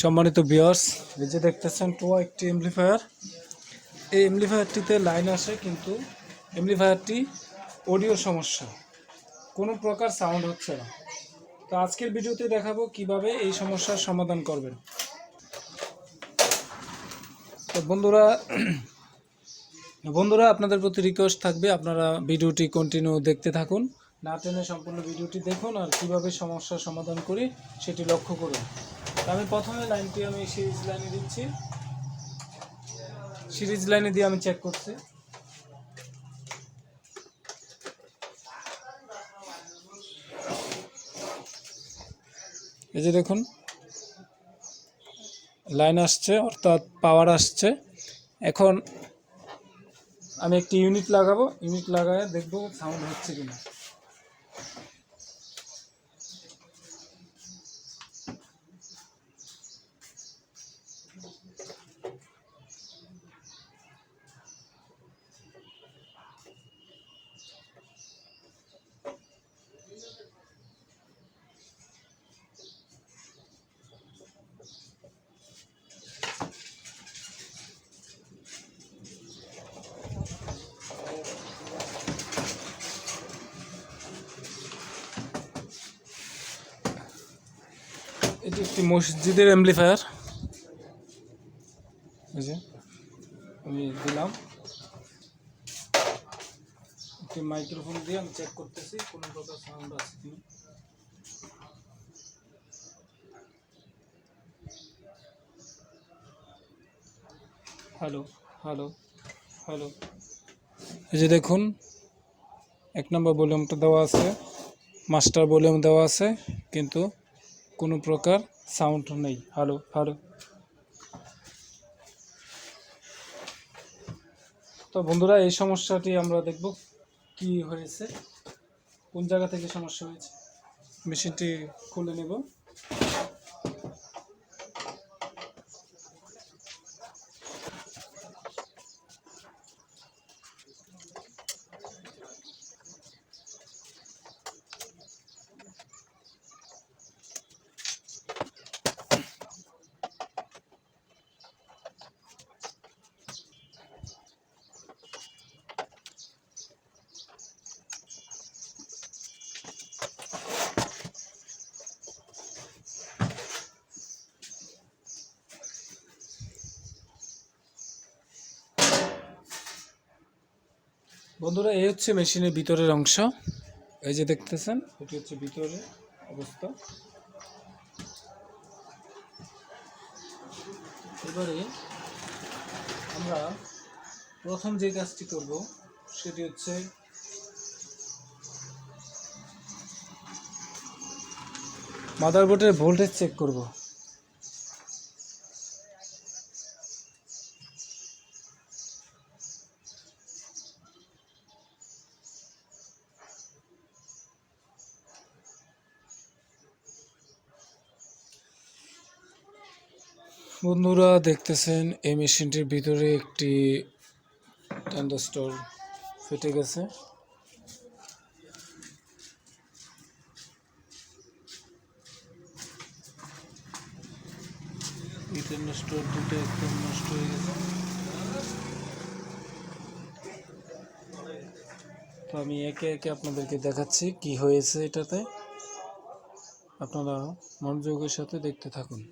সম্মানিত বিয়ার্স এই যে দেখতেছেন টোয়া একটি এমপ্লিফায়ার এই এমপ্লিফায়ারটিতে লাইন আসে কিন্তু এমপ্লিফায়ারটি অডিও সমস্যা। কোনো প্রকার সাউন্ড হচ্ছে না। তো আজকের ভিডিওতে দেখাবো কীভাবে এই সমস্যার সমাধান করবেন। তো বন্ধুরা বন্ধুরা, আপনাদের প্রতি রিকোয়েস্ট থাকবে আপনারা ভিডিওটি কন্টিনিউ দেখতে থাকুন। না টেনে সম্পূর্ণ ভিডিওটি দেখুন আর কীভাবে সমস্যার সমাধান করি সেটি লক্ষ্য করুন। আমি প্রথমে লাইনটি আমি সিরিজ লাইনে দিচ্ছি। সিরিজ লাইনে দিয়ে আমি চেক করছি। এই যে দেখুন, লাইন আসছে, অর্থাৎ পাওয়ার আসছে। এখন আমি একটি ইউনিট লাগাবো। ইউনিট লাগায় দেখব সাউন্ড হচ্ছে কিনা। একটি মসজিদের অ্যাম্পলিফায়ার আমি দিলাম একটি মাইক্রোফোন দিয়ে আমি চেক করতেছি কোনো প্রকার সাউন্ড আছে কি হ্যালো হ্যালো হ্যালো এই যে দেখুন এক নম্বর ভলিউমটা দেওয়া আছে মাস্টার ভলিউম দেওয়া আছে কিন্তু কোনো প্রকার সাউন্ড নেই। হ্যালো হ্যালো তো বন্ধুরা, এই সমস্যাটি আমরা দেখব কি হয়েছে। কোন জায়গা থেকে সমস্যা হয়েছে? মেশিনটি খুলে নেব। বন্ধুরা, এই হচ্ছে মেশিনের ভিতরের অংশ। এই যে দেখতেছেন, এটি হচ্ছে ভিতরের অবস্থা। এবারে আমরা প্রথম যে কাজটি করব, সেটি হচ্ছে মাদারবোর্ডের ভোল্টেজ চেক করব। বন্ধুরা দেখতেছেন এই মেশিনটির ভিতরে একটি ট্যান্ডোস্টোর ফেটে গেছে। নষ্ট হয়ে গেছে। তো আমি একে একে আপনাদেরকে দেখাচ্ছি কি হয়েছে এটাতে। আপনারা মনোযোগের সাথে দেখতে থাকুন।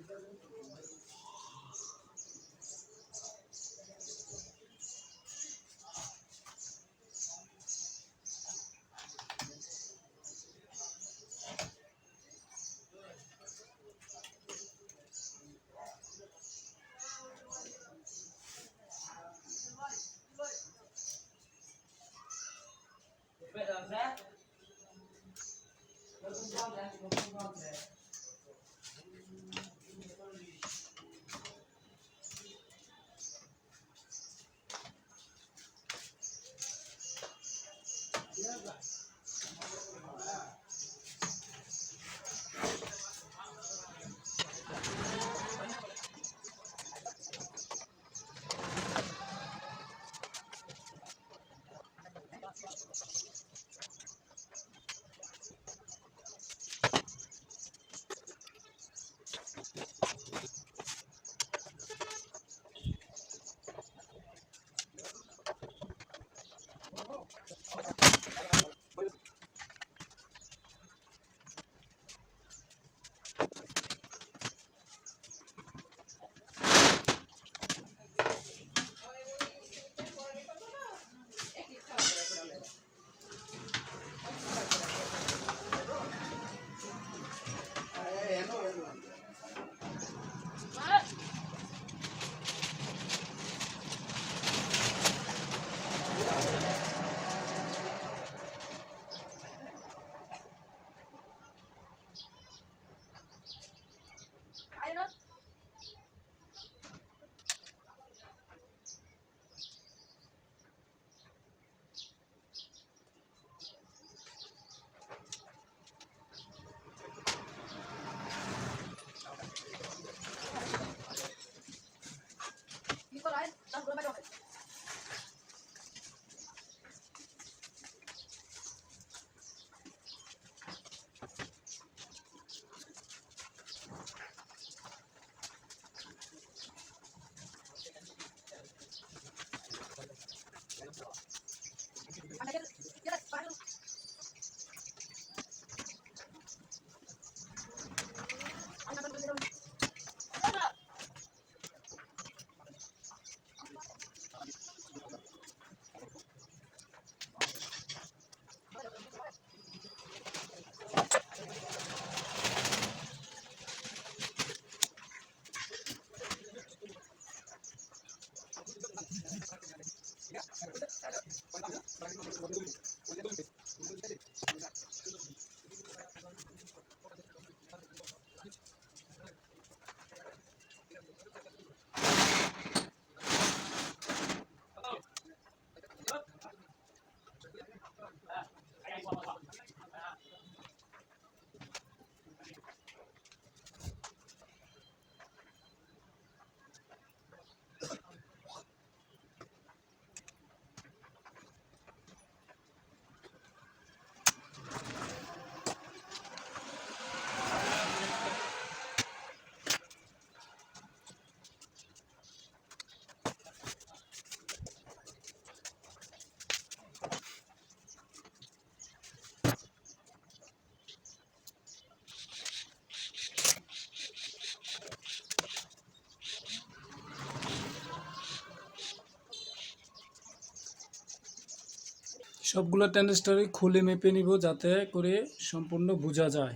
সবগুলো ট্যান্ডেস্টারই খুলে মেপে নিব যাতে করে সম্পূর্ণ বোঝা যায়।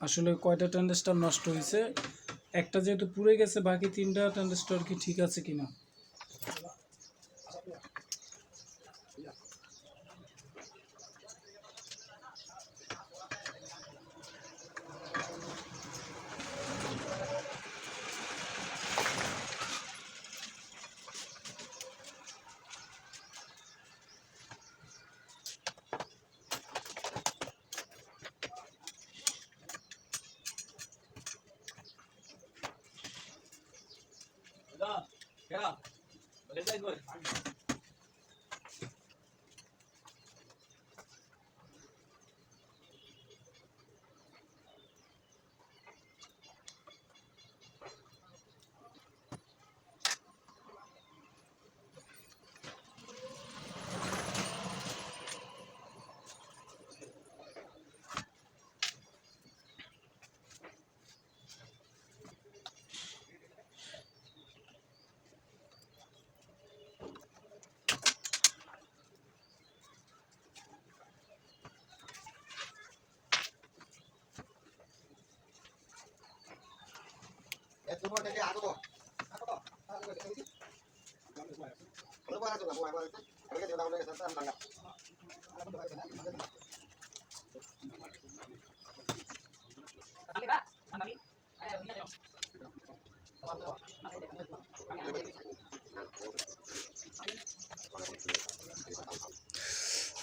আসলে কয়টা ট্যান্ডেস্টার নষ্ট হয়েছে? একটা যেহেতু পুড়ে গেছে, বাকি তিনটা ট্যান্ডেস্টার কি ঠিক আছে কিনা?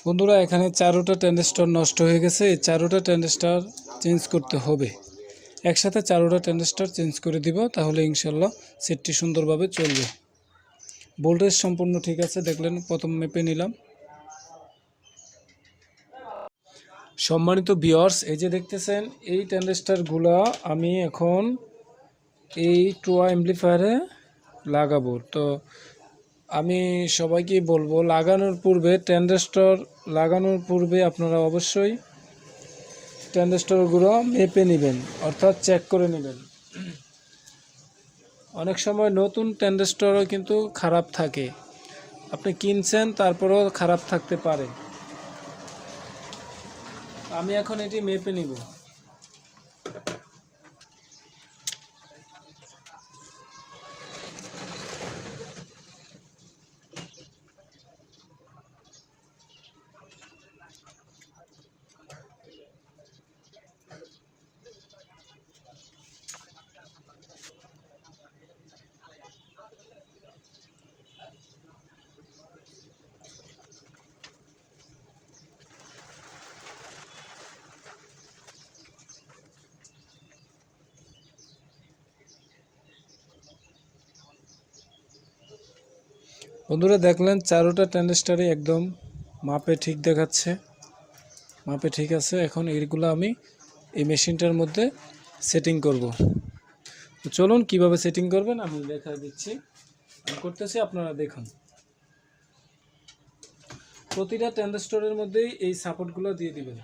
বন্ধুরা এখানে চারোটা ট্যান্ডেস্টার নষ্ট হয়ে গেছে। চারোটা ট্যান্ডেস্টার চেঞ্জ করতে হবে। একসাথে চারোটা ট্যান্ডেস্টার চেঞ্জ করে দিব, তাহলে ইনশাল্লাহ সেটটি সুন্দরভাবে চলবে। ভোল্টেজ সম্পূর্ণ ঠিক আছে, দেখলেন প্রথম মেপে নিলাম। সম্মানিত বিয়ার্স এই যে দেখতেছেন, এই ট্যান্ডেস্টারগুলা আমি এখন এই টুয়া এমপ্লিফায়ারে লাগাবো। তো আমি সবাইকে বলব, লাগানোর পূর্বে, ট্যান্ডেস্টর লাগানোর পূর্বে আপনারা অবশ্যই ট্যান্ডেস্টরগুলো মেপে নেবেন, অর্থাৎ চেক করে নেবেন। অনেক সময় নতুন ট্যান্ডেস্টরও কিন্তু খারাপ থাকে। আপনি কিনছেন, তারপরেও খারাপ থাকতে পারে। আমি এখন এটি মেপে নিব। বন্ধুরা দেখলেন চারোটা ট্যান্ডেস্টারই একদম মাপে ঠিক দেখাচ্ছে। মাপে ঠিক আছে, এখন এইগুলো আমি এই মেশিনটার মধ্যে সেটিং করব। তো চলুন কীভাবে সেটিং করবেন, আমি দেখা দিচ্ছি। করতেছি, আপনারা দেখুন। প্রতিটা ট্যান্ডেস্টরের মধ্যেই এই সাপোর্টগুলো দিয়ে দিবেন।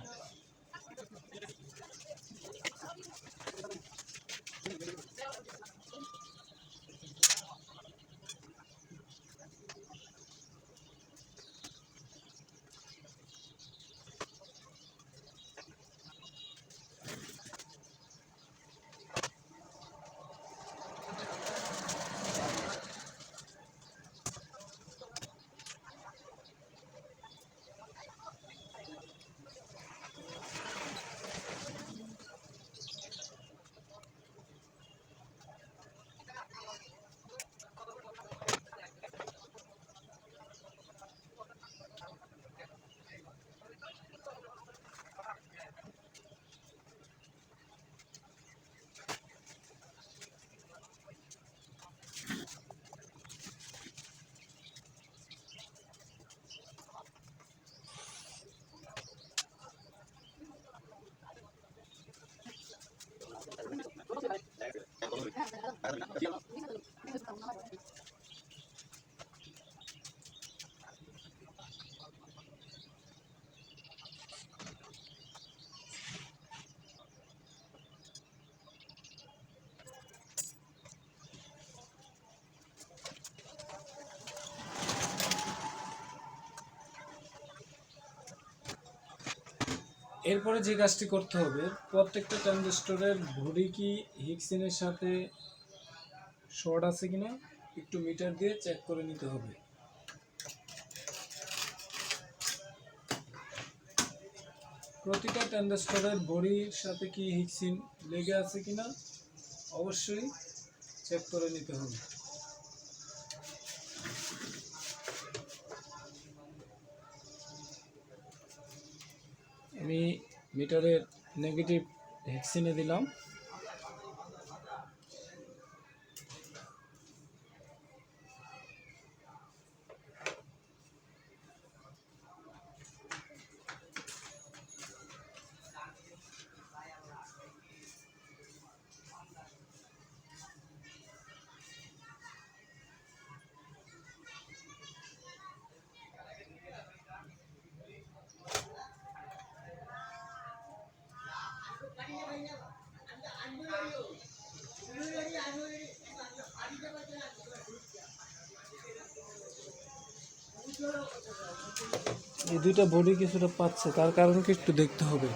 এরপরে যে কাজটি করতে হবে প্রত্যেকটা ট্রানজিস্টরের ঘড়ি কি হিক্সিনের সাথে শর্ট আছে কিনা একটু মিটার দিয়ে চেক করে নিতে হবে। প্রতিটা ট্রানজিস্টরের ঘড়ির সাথে কি হিক্সিন লেগে আছে কিনা অবশ্যই চেক করে নিতে হবে। আমি মিটারের নেগেটিভ হেক্সিনে দিলাম। এই দুইটা বডি কিছুটা পাচ্ছে তার কারণ কি একটু দেখতে হবে?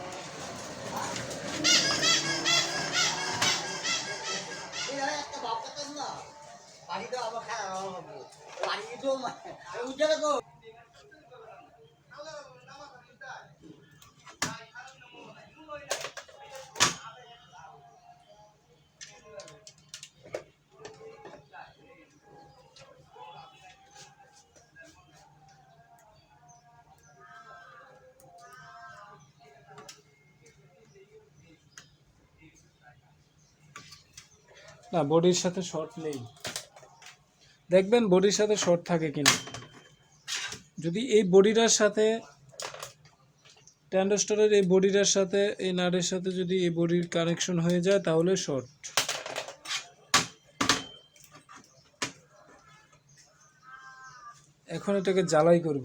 না, বডির সাথে শর্ট নেই। দেখবেন বডির সাথে শর্ট থাকে কিনা। যদি এই বডিটার সাথে ট্যান্ডোস্টারের এই বডিটার সাথে, এই নাটের সাথে যদি এই বডির কানেকশন হয়ে যায়, তাহলে শর্ট এখন এটাকে জ্বালাই করব।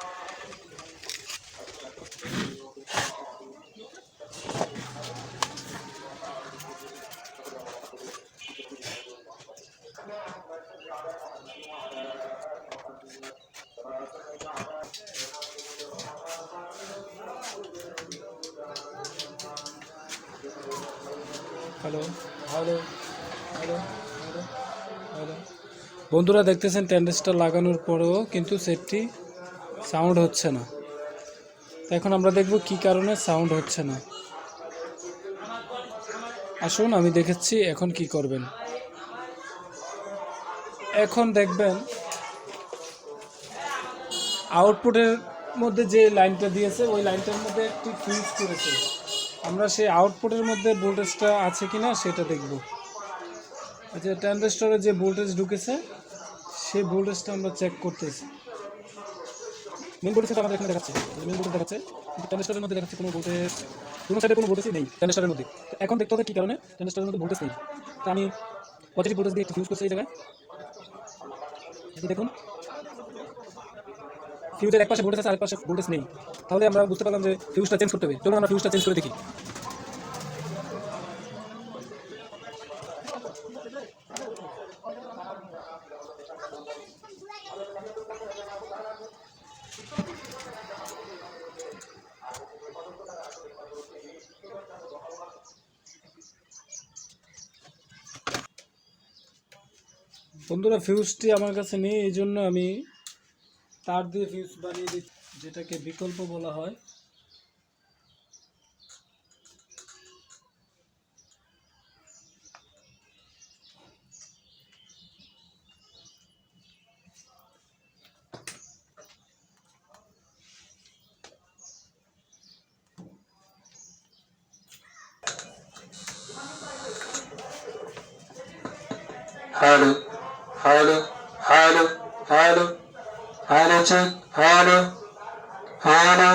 Hello hello hello hello hello বন্ধুরা, দেখতেছেন ট্যান্ডেসটা লাগানোর পরেও কিন্তু সেটটি সাউন্ড হচ্ছে না। এখন আমরা দেখব কি কারণে সাউন্ড হচ্ছে না। আসুন, আমি দেখেছি এখন কি করবেন। এখন দেখবেন আউটপুটের মধ্যে যে লাইনটা দিয়েছে, ওই লাইনটার মধ্যে একটি ফিউজ করেছে। আমরা সেই আউটপুটের মধ্যে ভোল্টেজটা আছে কি না সেটা দেখব। আচ্ছা ট্রানজিস্টরে যে ভোল্টেজ ঢুকেছে, সেই ভোল্টেজটা আমরা চেক করতেছি। মেন ভোল্টেজটা আমাদের এখানে দেখাচ্ছে। মেন ভোল্টেজ দেখাচ্ছে। ট্রানজিস্টরের মধ্যে দেখাচ্ছে কোনো ভোল্টেজ কোনো সাইডে কোনো ভোল্টেজই নেই ট্রানজিস্টরের মধ্যে। এখন দেখতে হবে কী কারণে ট্রানজিস্টরের মধ্যে ভোল্টেজ নেই। তো আমি পজিটিভ ভোল্টেজ দিয়ে একটু ফিউজ করছি এই জায়গায়। দেখুন ফিউজের এক পাশে ভোল্টেজ আছে আরেক পাশে ভোল্টেজ নেই। তাহলে আমরা বুঝতে পারলাম যে ফিউজটা চেঞ্জ করতে হবে। চলুন আমরা ফিউজটা চেঞ্জ করে দেখি। বন্ধুরা ফিউজটি আমার কাছে নেই এই জন্য আমি তার দিয়ে ফিউজ বানিয়ে দিচ্ছি, যেটাকে বিকল্প বলা হয়। ഹലോ ആലോചിച്ച് ഹലോ ഹലോ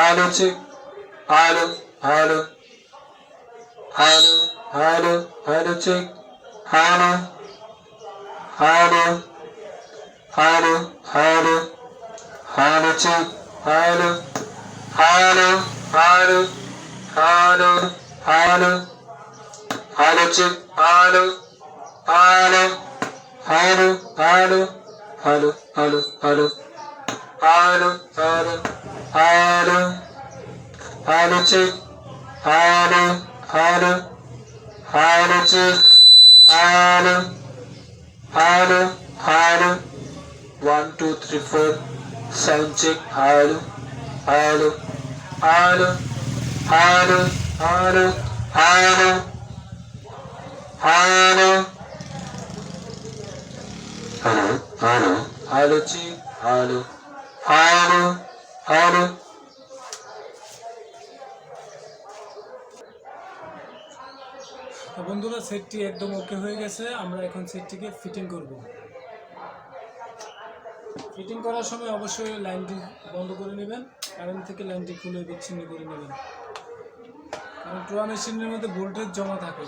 ആലോചിച്ച് ഹലോ ഹലോ ഹലോ ഹലോ ആലോചിച്ച് ഹലോ ഹലോ ഹലോ ഹലോ ആലോചിച്ച് hello hello hello hello hello ആലോചിച്ച് ഹലോ ഹലോ ఆలు ఆలు ఆలు ఆలు ఆలు ఆలు ఆలు ఆలు ఆలు చి. ఆలు ఆలు ఆలు చి. ఆలు ఆలు ఆలు one two three four. Sound check. ఆలు ఆలు ఆలు ఆలు ఆలు ఆలు ఆలు 하루, 하루, 하루치, 하루, তো বন্ধুরা সেটটি একদম ওকে হয়ে গেছে। আমরা এখন সেটটিকে ফিটিং করব। ফিটিং করার সময় অবশ্যই লাইনটি বন্ধ করে নেবেন। কারেন্ট থেকে লাইনটি খুলে বিচ্ছিন্ন করে নেবেন। কারণ টোয়া মেশিনের মধ্যে ভোল্টেজ জমা থাকে।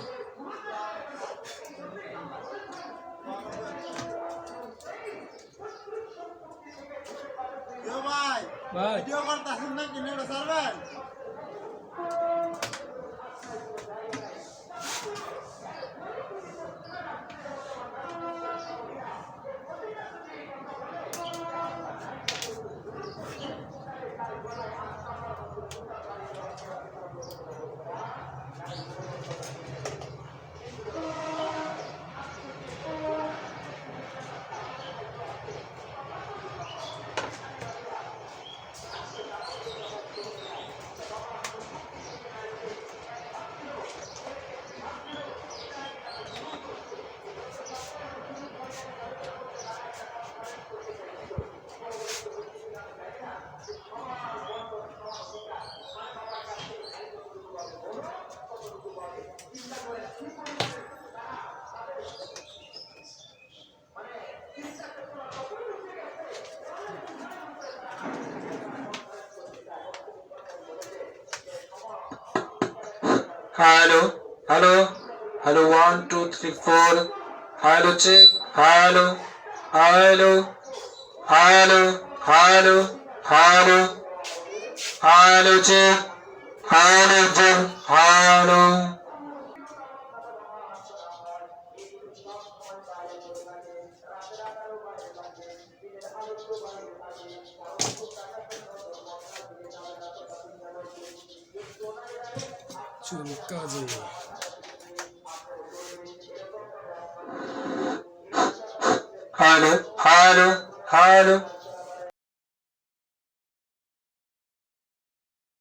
Bye. Video kertas ini kini udah selesai. Hello hello hello one two three four hello check hello hello hello hello hello hello check hello check hello 祝你大姐咳咳 hello hello hello